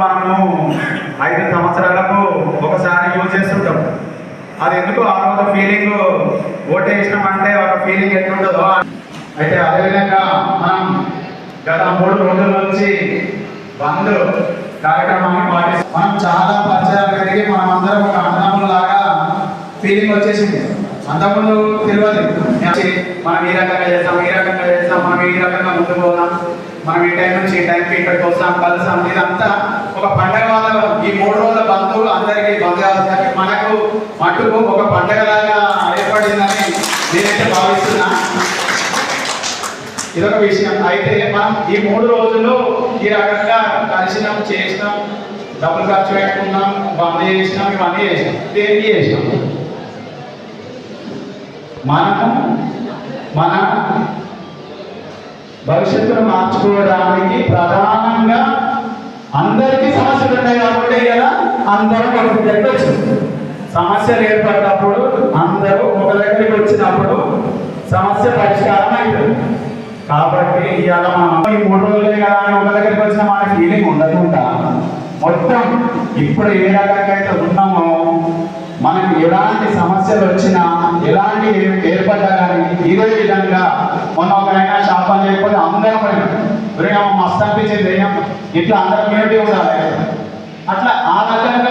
కాబట్టి మనము ఐదు సంవత్సరాలకు ఒకసారి యూజ్ చేస్తుంటాం. అది ఎందుకు ఆ రోజు ఫీలింగ్ ఓట్ వేసినామంటే ఒక ఫీలింగ్ ఎట్లుంటుందో అయితే అదేవిధంగా మనం గత మూడు రోజుల నుంచి బంద్ కార్యక్రమాన్ని పాటిస్తాం మనం చాలా పరిచయాలు కలిగి మనం అందరం ఒక అన్నదమ్ములాగా ఫీలింగ్ వచ్చేసింది. అంతకుముందు తెలియదు. మనం ఈ రకంగా చేస్తాం ఈ రకంగా చేస్తాం మనం ఈ రకంగా ముందుకు పోదాం. మనం ఏ టైం నుంచి ఏ టైంకి ఇక్కడికి వస్తాం కలుస్తాం ఇదంతా ఒక పండగ వాళ్ళ ఈ మూడు రోజుల బంధువులు అందరికీ బంధువులు మనకు మటుకు ఒక పండగలాగా ఏర్పడిందని నేనైతే భావిస్తున్నా. ఇదొక విషయం. అయితే మనం ఈ మూడు రోజులు ఈ రకంగా కలిసినాం చేసినాం డబ్బులు ఖర్చు పెట్టుకున్నాం బంద్ చేసినాం ఇవన్నీ చేసినాం. దేనికి చేసినాం? మనము మన భవిష్యత్తును మార్చుకోవడానికి ప్రధానంగా అందరికీ సమస్యలు ఉన్నాయి కాబట్టి కదా అందరూ ఒక దగ్గరికి వచ్చింది సమస్యలు ఏర్పడినప్పుడు అందరూ ఒక దగ్గరికి వచ్చినప్పుడు సమస్య పరిష్కారం అవుతుంది కాబట్టి ఇవాళ మనం ఈ మూడు రోజులే కదా అని ఒక దగ్గరికి వచ్చిన మన ఫీలింగ్ ఉండకుండా మొత్తం ఇప్పుడు ఏ రకంగా అయితే ఉన్నామో ఎలాంటి సమస్యలు వచ్చినా ఎలాంటి ఏర్పడ్డా కానీ ఇదే విధంగా మొన్న ఒకరైనా షాప్ అని చెప్పి అందరం పోయినాం మస్తు అనిపించింది ఇట్లా అందరం యూనిటీ ఉండాలి అట్లా ఆ రకంగా